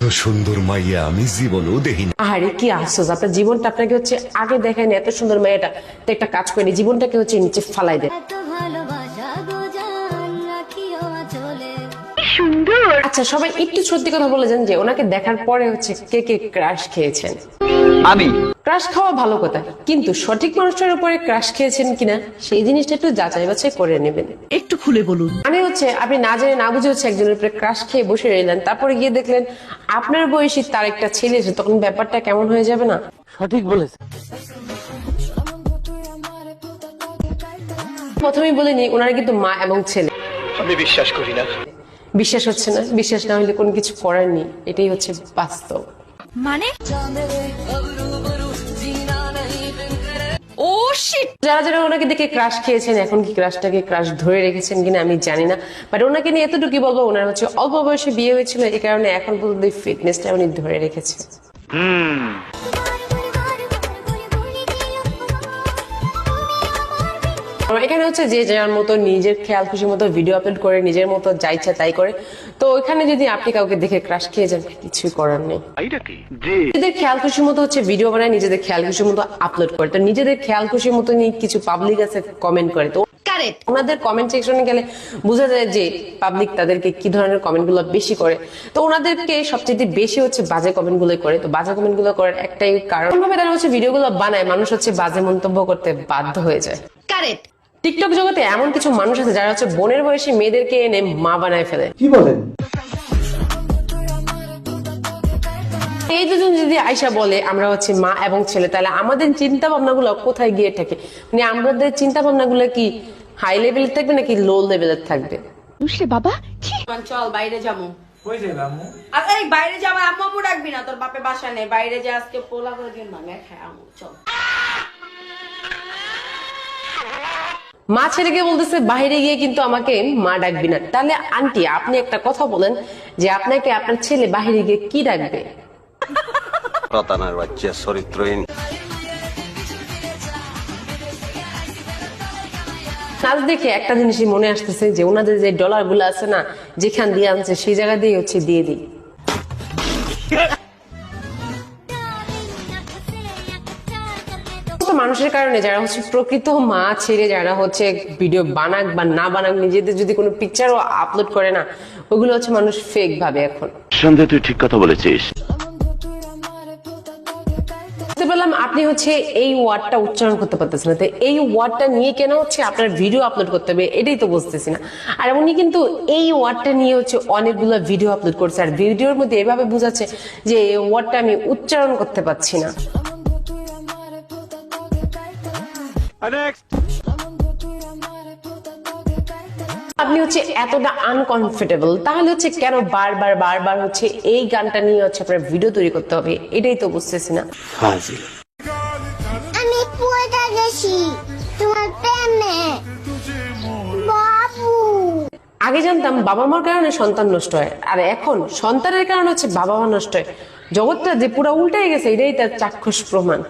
তো সুন্দর মাইয়া আমি জীবনও দেখিনি। আরে কি আশ্চর্য আপনার জীবনটা আপনাকে হচ্ছে আগে দেখেন এত সুন্দর মেয়েটা তো একটা কাজ করেনি জীবনটাকে হচ্ছে নিচে ফালাই আচ্ছা সবাই একটু সত্যি কথা বলে যান যে ওনাকে দেখার পরে হচ্ছে কে কে ক্রাশ খেয়েছেন? আমি। ক্রাশ খাওয়া ভালো কথা কিন্তু সঠিক মানুষটার উপরে ক্রাশ খেয়েছেন কিনা সেই জিনিসটা একটু যাচাই বাছাই করে নেবেন। খুলে বলুন। মানে হচ্ছে আপনি না জেনে না বুঝে হচ্ছে একজনের উপরে ক্রাশ খেয়ে বসে রইলেন। তারপরে গিয়ে দেখলেন আপনার বয়সী তার একটা ছেলে এসে তখন ব্যাপারটা কেমন হয়ে যাবে না? সঠিক বলেছে। প্রথমেই বলিনি ওনারা কিন্তু মা এবং ছেলে। আমি বিশ্বাস করি না। বিশ্বাস হচ্ছে না? বিশ্বাস না হলে কোনো কিছু করার নেই। এটাই হচ্ছে বাস্তব। মানে? যারা যারা ওনাকে দেখে ক্রাশ খেয়েছেন, এখন কি ক্রাশটাকে ক্রাশ ধরে রেখেছেন কিনা আমি জানি না। বাট ওনাকে নিয়ে এতটুকু বলব, ওনার হচ্ছে অল্প বয়সে বিয়ে হয়েছিল এই কারণে এখন পর্যন্ত ফিটনেসটা উনি ধরে রেখেছে এখানে হচ্ছে যে যার মতো নিজের খেয়াল খুশি মতো ভিডিও আপলোড করে নিজের মতো যা ইচ্ছা তাই করে। তো ওইখানে যদি আপনি কাউকে দেখে ক্রাশ খেয়ে যান কিছুই করার নেই। কি? নিজেদের খেয়াল খুশি মতো হচ্ছে ভিডিও বানায় নিজেদের খেয়াল খুশি মতো আপলোড করে। তো নিজেদের খেয়াল খুশি মতো নিয়ে কিছু পাবলিক আছে কমেন্ট করে। তো কারেক্ট ওনাদের কমেন্ট সেকশনে গেলে বোঝা যায় যে পাবলিক তাদেরকে কি ধরনের কমেন্টগুলো বেশি করে। তো ওনাদেরকে সবচেয়ে বেশি হচ্ছে বাজে কমেন্টগুলো করে। তো বাজে কমেন্টগুলো করার একটাই কারণ। ভাবে তারা হচ্ছে ভিডিও গুলো বানায় মানুষ হচ্ছে বাজে মন্তব্য করতে বাধ্য হয়ে যায়। কারেক্ট টিকটক জগতে এমন কিছু মানুষ আছে যারা হচ্ছে বোনের বয়সী মেয়েদেরকে এনে মা বানায় ফেলে। কি বলেন? এই দুজন যদি আয়সা বলে আমরা হচ্ছে মা এবং ছেলে তাহলে আমাদের চিন্তা ভাবনা গুলো কোথায় গিয়ে থাকে মানে আমাদের চিন্তা ভাবনা গুলো কি হাই লেভেলের থাকবে নাকি লো লেভেলের থাকবে? বুঝলে বাবা? চল বাইরে যাব। আর বাইরে যাব আম্মু ডাকবি না তোর বাপে বাসা নেই। বাইরে যে আজকে পোলা করে দিন ভাঙে খায় আম্মু চল। মা ছেলেকে বলতেছে বাইরে গিয়ে কিন্তু আমাকে মা ডাকবি না। তাহলে আন্টি আপনি একটা কথা বলেন যে আপনাকে আপনার ছেলে বাইরে গিয়ে কি ডাকবে? বাচ্চা চরিত্রহীন। নাচ দেখে একটা জিনিসই মনে আসতেছে যে ওনাদের যে ডলারগুলো আছে না যেখান দিয়ে আনছে সেই জায়গা দিয়ে হচ্ছে দিয়ে দিই। সমস্ত মানুষের কারণে যারা হচ্ছে প্রকৃত মা ছেড়ে যারা হচ্ছে ভিডিও বানাক বা না বানাক নিজেদের যদি কোনো পিকচারও আপলোড করে না ওগুলো হচ্ছে মানুষ ফেক ভাবে এখন। সন্দেহ তুই ঠিক কথা বলেছিস। পারলাম আপনি হচ্ছে এই ওয়ার্ডটা উচ্চারণ করতে পারতেছেন না। তো এই ওয়ার্ডটা নিয়ে কেন হচ্ছে আপনার ভিডিও আপলোড করতে হবে এটাই তো বুঝতেছি না। আর উনি কিন্তু এই ওয়ার্ডটা নিয়ে হচ্ছে অনেকগুলো ভিডিও আপলোড করছে আর ভিডিওর মধ্যে এভাবে বোঝাচ্ছে যে এই ওয়ার্ডটা আমি উচ্চারণ করতে পারছি না। আপনি হচ্ছে এতটা আনকমফোর্টেবল তাহলে হচ্ছে কেন বারবার বারবার হচ্ছে এই গানটা নিয়ে হচ্ছে আপনার ভিডিও তৈরি করতে হবে? এটাই তো বুঝতেছি না। ফাজিল। আমি পড়ে গেছি তোমার প্রেমে। আগে জানতাম বাবা মার কারণে সন্তান নষ্ট হয় আর এখন সন্তানের কারণে হচ্ছে বাবা মা নষ্ট হয়। জগৎটা যে পুরো উল্টে গেছে এটাই তার চাক্ষুষ প্রমাণ।